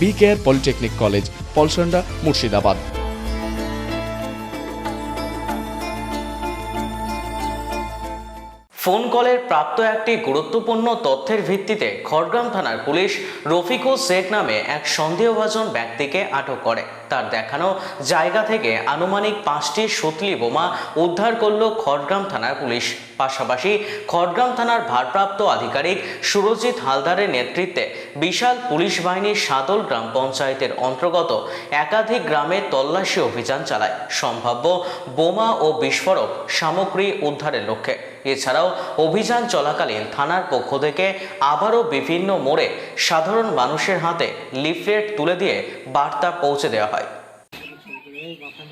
B care polytechnic college, Palsanda, Murshidabad. Phone কলের প্রাপ্ত একটি গুরুত্বপূর্ণ তথ্যের ভিত্তিতে খড়গ্রাম থানার পুলিশ রফিকুল শেখ নামে এক সন্দেহভাজন ব্যক্তিকে আটক করে। তার দেখানো জায়গা থেকে আনুমানিক পাঁচটি সুতলি বোমা উদ্ধার করল খড়গ্রাম থানার পুলিশ। পাশাপাশি খড়গ্রাম থানার ভারপ্রাপ্ত আধিকারিক সুরজিৎ হালদারের নেতৃত্বে বিশাল পুলিশ বাহিনীর সাদল গ্রাম পঞ্চায়েতের অন্তর্গত একাধিক গ্রামে তল্লাশি অভিযান চালায়। সম্ভাব্য বোমা ও বিস্ফোরক সামগ্রী উদ্ধারের লক্ষ্যে। এছাড়াও অভিযান চলাকালীন থানার পক্ষ থেকে আবারও বিভিন্ন মোড়ে সাধারণ মানুষের হাতে লিফলেট তুলে দিয়ে বার্তা পৌঁছে দেওয়া হয় সার্চে পুলিশ ফোন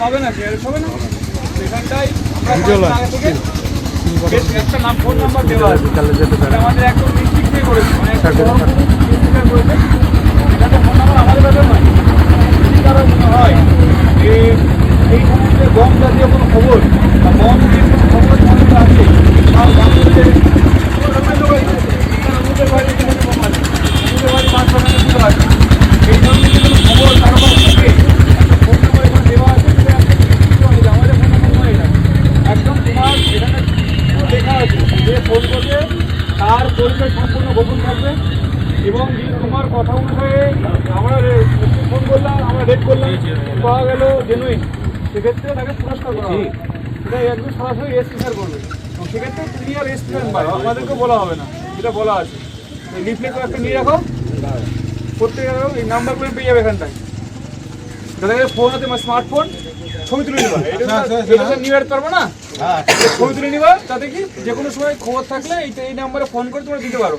পাবে না শেয়ারের হবে না সেখানটাই আমরা আগে থেকে বেশ একটা নাম ফোন নাম্বার দেওয়া আছে এটা আমাদের একদম ডিস্ট্রিক্ট থেকে করেছে মানে একটা বহরমপুর ডিস্ট্রিক্ট থেকে করেছে এটাতে ফোন নাম্বার আমাদের ব্যাপার নয় যদি কারও মনে হয় যে এই সমস্ত গম জাতীয় কোনো খবর বা গম দিয়ে কোনো খবর আমাদের আছে আর বাংলাদেশে আমাদের বাড়িতে যেখানে গম আছে আমাদের বাড়ি পাঁচ ছটা কিছু আছে এই ধরনের যে কোনো খবর কারও কাছে থাকে একটা ফোন নাম্বার এখানে দেওয়া আছে সেটা আপনি কিছু আগে আমাদের ফোন নাম্বার নয় এটা একদম তোমার এখানে পুরো লেখা আছে যে ফোন করবে তার পরিচয় সম্পূর্ণ গোপন থাকবে। এবং তোমার কথা অনুসারে আমরা ফোন করলাম আমরা রেড করলাম পাওয়া গেল জেনুইন সেক্ষেত্রে তাকে পুরস্কার করা হবে। এটা একদম সরাসরি রেজিস্ট্রেশন করবে। এবং সেক্ষেত্রে তুমি আর রেজিস্ট্রেশন পাবে আমাদেরকে বলা হবে না। এটা বলা আছে। লিফলেট একটা নিয়ে রাখো। প্রত্যেকের এই নাম্বারগুলো পেয়ে যাবে এখানটায়। তাদের ফোন হাতে স্মার্টফোন ছবি তুলে নিবা এটা তো নিয়ে পারব না। ছবি তুলে নিবা, তাতে কি? যে কোনো সময় খবর থাকলে এই নাম্বারে ফোন করে তোমরা দিতে পারো।